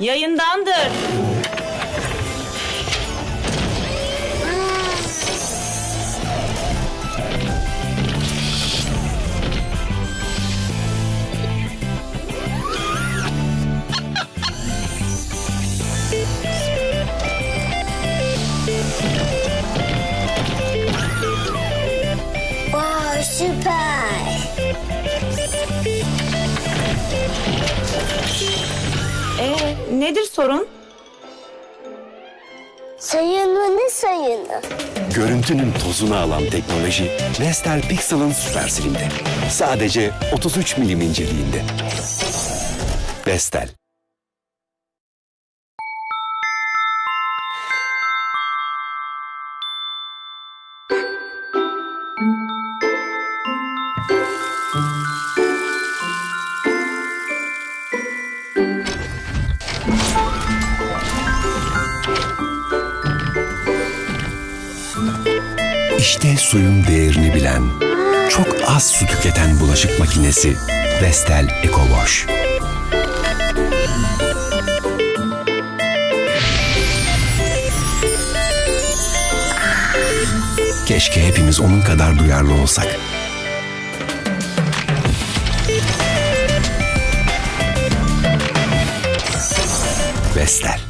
Yayındandır. Nedir sorun? Sayını ne sayını? Görüntünün tozunu alan teknoloji Vestel Pixel'ın süper silindi. Sadece 33 milim inceliğinde. Vestel. İşte suyun değerini bilen, çok az su tüketen bulaşık makinesi Vestel EcoWash. Keşke hepimiz onun kadar duyarlı olsak. Vestel.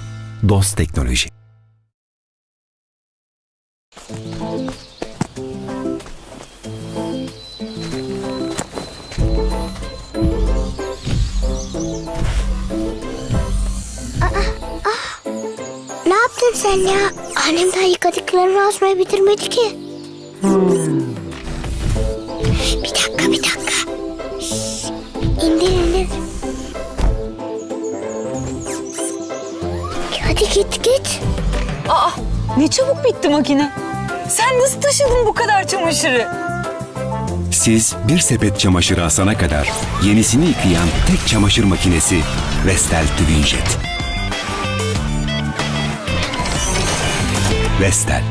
DOS teknoloji. Yaptın sen ya? Annem daha yıkadıklarını asmayı bitirmedi ki. Bir dakika bir dakika. Şşş, İndir indir. Hadi git git. Aa, ne çabuk bitti makine. Sen nasıl taşıdın bu kadar çamaşırı? Siz bir sepet çamaşırı asana kadar yenisini yıkayan tek çamaşır makinesi Vestel Twinjet. Vestel.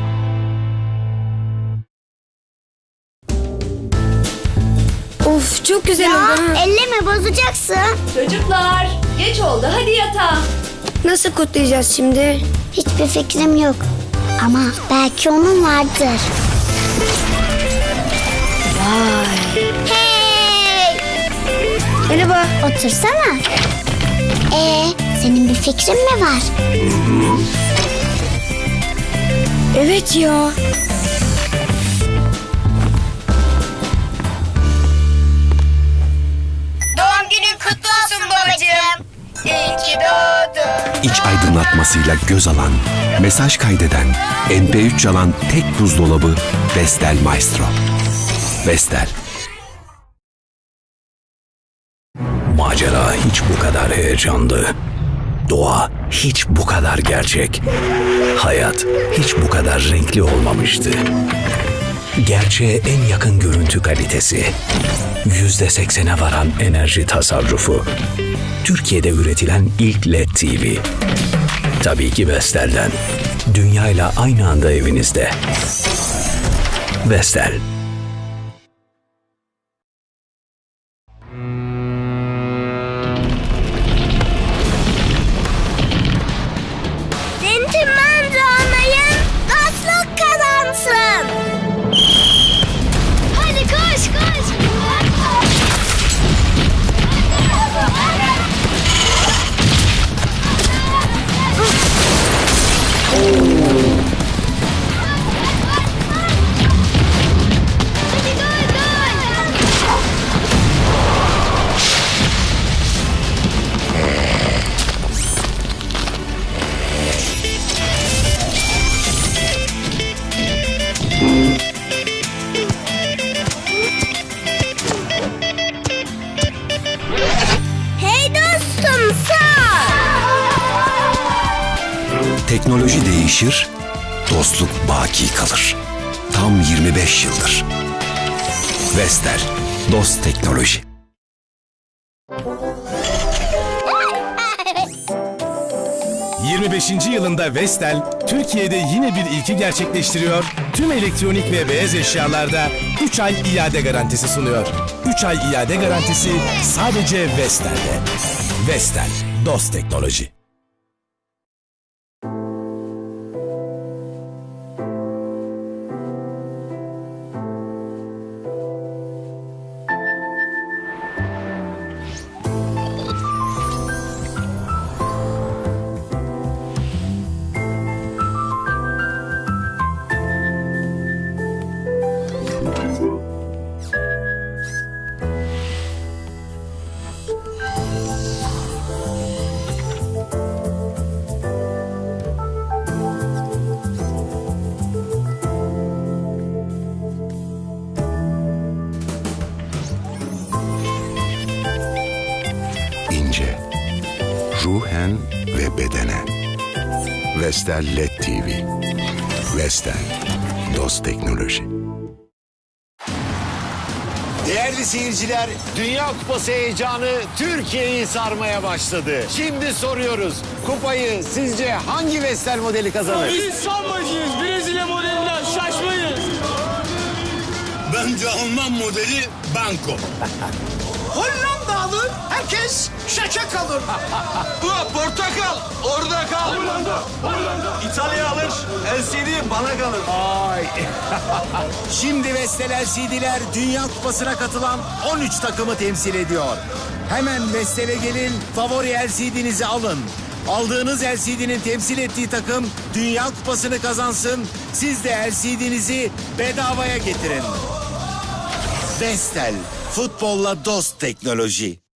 Of çok güzel oldu. ha. elleme bozacaksın. Çocuklar geç oldu hadi yatağa. Nasıl kutlayacağız şimdi? Hiçbir fikrim yok. Ama belki onun vardır. Vay. Hey! Merhaba. Otursana. Ee, senin bir fikrin mi var? Evet ya. Doğum günün kutlu olsun babacığım. İyi ki doğdun. İç aydınlatmasıyla göz alan, mesaj kaydeden, MP3 çalan tek buzdolabı Vestel Maestro. Vestel. Macera hiç bu kadar heyecanlı. Doğa hiç bu kadar gerçek. Hayat hiç bu kadar renkli olmamıştı. Gerçeğe en yakın görüntü kalitesi. Yüzde seksene varan enerji tasarrufu. Türkiye'de üretilen ilk LED TV. Tabii ki Vestel'den. Dünyayla aynı anda evinizde. Vestel. Hey dostum sağ. Teknoloji değişir, dostluk baki kalır. Tam 25 yıldır. Vestel. Dost Teknoloji. ...25. yılında Vestel, Türkiye'de yine bir ilki gerçekleştiriyor. Tüm elektronik ve beyaz eşyalarda 3 ay iade garantisi sunuyor. 3 ay iade garantisi sadece Vestel'de. Vestel, dost teknoloji. Ruhen ve bedene. Vestel LED TV. Vestel. Dost teknoloji. Değerli seyirciler, Dünya Kupası heyecanı Türkiye'yi sarmaya başladı. Şimdi soruyoruz, kupayı sizce hangi Vestel modeli kazanır? Biz sanmacıyız. Brezilya modelinden şaşmayız. Bence Alman modeli Banco. Hollanda. Herkes şaşa kalır. Bu portakal. Orada kal. Hollanda. Hollanda. İtalya alır. LCD bana kalır. Ay. Şimdi Vestel LCD'ler Dünya Kupası'na katılan 13 takımı temsil ediyor. Hemen Vestel'e gelin, favori LCD'nizi alın. Aldığınız LCD'nin temsil ettiği takım Dünya Kupası'nı kazansın. Siz de LCD'nizi bedavaya getirin. Vestel, futbolla dost teknoloji.